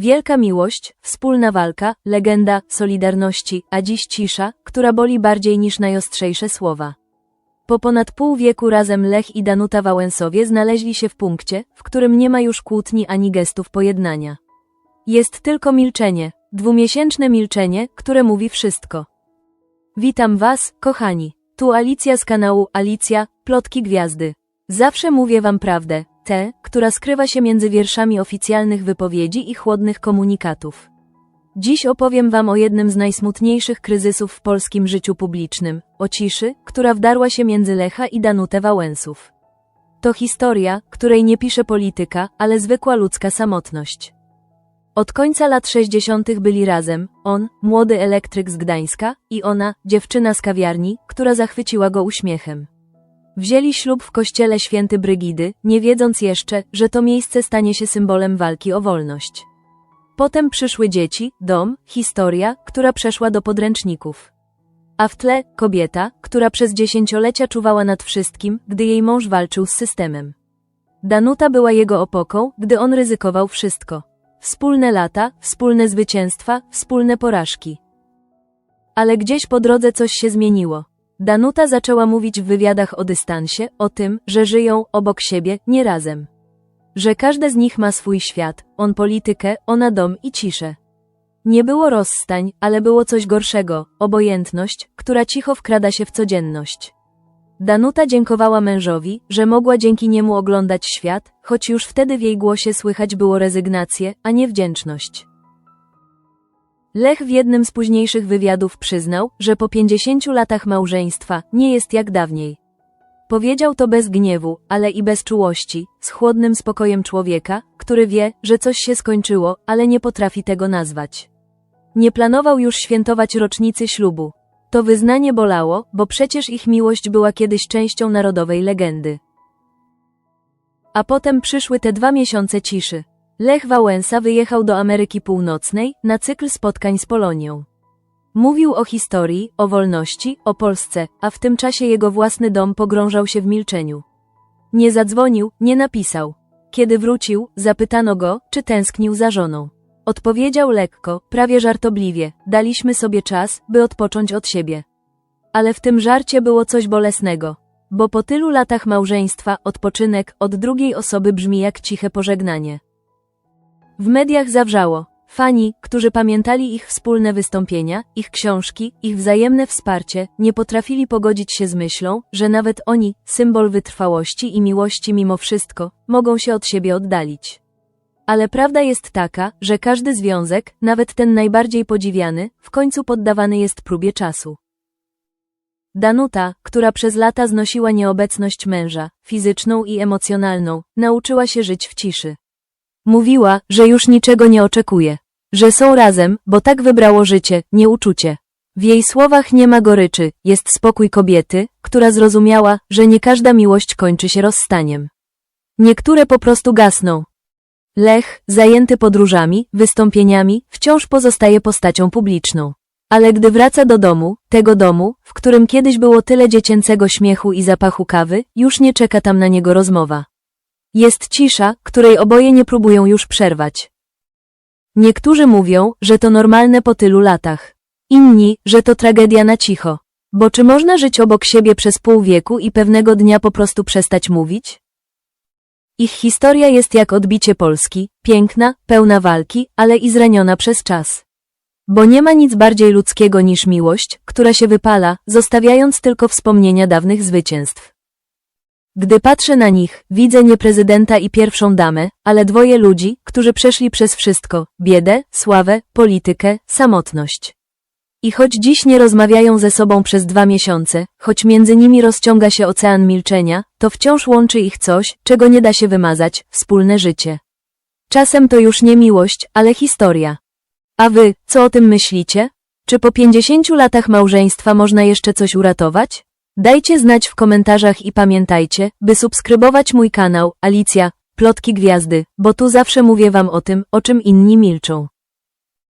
Wielka miłość, wspólna walka, legenda, solidarności, a dziś cisza, która boli bardziej niż najostrzejsze słowa. Po ponad pół wieku razem Lech i Danuta Wałęsowie znaleźli się w punkcie, w którym nie ma już kłótni ani gestów pojednania. Jest tylko milczenie, dwumiesięczne milczenie, które mówi wszystko. Witam Was, kochani. Tu Alicja z kanału Alicja, Plotki Gwiazdy. Zawsze mówię Wam prawdę, tę, która skrywa się między wierszami oficjalnych wypowiedzi i chłodnych komunikatów. Dziś opowiem Wam o jednym z najsmutniejszych kryzysów w polskim życiu publicznym, o ciszy, która wdarła się między Lecha i Danutę Wałęsów. To historia, której nie pisze polityka, ale zwykła ludzka samotność. Od końca lat 60. byli razem, on, młody elektryk z Gdańska, i ona, dziewczyna z kawiarni, która zachwyciła go uśmiechem. Wzięli ślub w kościele święty Brygidy, nie wiedząc jeszcze, że to miejsce stanie się symbolem walki o wolność. Potem przyszły dzieci, dom, historia, która przeszła do podręczników. A w tle kobieta, która przez dziesięciolecia czuwała nad wszystkim, gdy jej mąż walczył z systemem. Danuta była jego opoką, gdy on ryzykował wszystko. Wspólne lata, wspólne zwycięstwa, wspólne porażki. Ale gdzieś po drodze coś się zmieniło. Danuta zaczęła mówić w wywiadach o dystansie, o tym, że żyją obok siebie, nie razem. Że każde z nich ma swój świat, on politykę, ona dom i ciszę. Nie było rozstań, ale było coś gorszego, obojętność, która cicho wkrada się w codzienność. Danuta dziękowała mężowi, że mogła dzięki niemu oglądać świat, choć już wtedy w jej głosie słychać było rezygnację, a nie wdzięczność. Lech w jednym z późniejszych wywiadów przyznał, że po 50 latach małżeństwa nie jest jak dawniej. Powiedział to bez gniewu, ale i bez czułości, z chłodnym spokojem człowieka, który wie, że coś się skończyło, ale nie potrafi tego nazwać. Nie planował już świętować rocznicy ślubu. To wyznanie bolało, bo przecież ich miłość była kiedyś częścią narodowej legendy. A potem przyszły te dwa miesiące ciszy. Lech Wałęsa wyjechał do Ameryki Północnej na cykl spotkań z Polonią. Mówił o historii, o wolności, o Polsce, a w tym czasie jego własny dom pogrążał się w milczeniu. Nie zadzwonił, nie napisał. Kiedy wrócił, zapytano go, czy tęsknił za żoną. Odpowiedział lekko, prawie żartobliwie, daliśmy sobie czas, by odpocząć od siebie. Ale w tym żarcie było coś bolesnego. Bo po tylu latach małżeństwa odpoczynek od drugiej osoby brzmi jak ciche pożegnanie. W mediach zawrzało. Fani, którzy pamiętali ich wspólne wystąpienia, ich książki, ich wzajemne wsparcie, nie potrafili pogodzić się z myślą, że nawet oni, symbol wytrwałości i miłości mimo wszystko, mogą się od siebie oddalić. Ale prawda jest taka, że każdy związek, nawet ten najbardziej podziwiany, w końcu poddawany jest próbie czasu. Danuta, która przez lata znosiła nieobecność męża, fizyczną i emocjonalną, nauczyła się żyć w ciszy. Mówiła, że już niczego nie oczekuje. Że są razem, bo tak wybrało życie, nie uczucie. W jej słowach nie ma goryczy, jest spokój kobiety, która zrozumiała, że nie każda miłość kończy się rozstaniem. Niektóre po prostu gasną. Lech, zajęty podróżami, wystąpieniami, wciąż pozostaje postacią publiczną. Ale gdy wraca do domu, tego domu, w którym kiedyś było tyle dziecięcego śmiechu i zapachu kawy, już nie czeka tam na niego rozmowa. Jest cisza, której oboje nie próbują już przerwać. Niektórzy mówią, że to normalne po tylu latach. Inni, że to tragedia na cicho. Bo czy można żyć obok siebie przez pół wieku i pewnego dnia po prostu przestać mówić? Ich historia jest jak odbicie Polski, piękna, pełna walki, ale i zraniona przez czas. Bo nie ma nic bardziej ludzkiego niż miłość, która się wypala, zostawiając tylko wspomnienia dawnych zwycięstw. Gdy patrzę na nich, widzę nie prezydenta i pierwszą damę, ale dwoje ludzi, którzy przeszli przez wszystko biedę, sławę, politykę, samotność. I choć dziś nie rozmawiają ze sobą przez dwa miesiące, choć między nimi rozciąga się ocean milczenia, to wciąż łączy ich coś, czego nie da się wymazać wspólne życie. Czasem to już nie miłość, ale historia. A wy, co o tym myślicie? Czy po 50 latach małżeństwa można jeszcze coś uratować? Dajcie znać w komentarzach i pamiętajcie, by subskrybować mój kanał Alicja, Plotki Gwiazdy, bo tu zawsze mówię wam o tym, o czym inni milczą.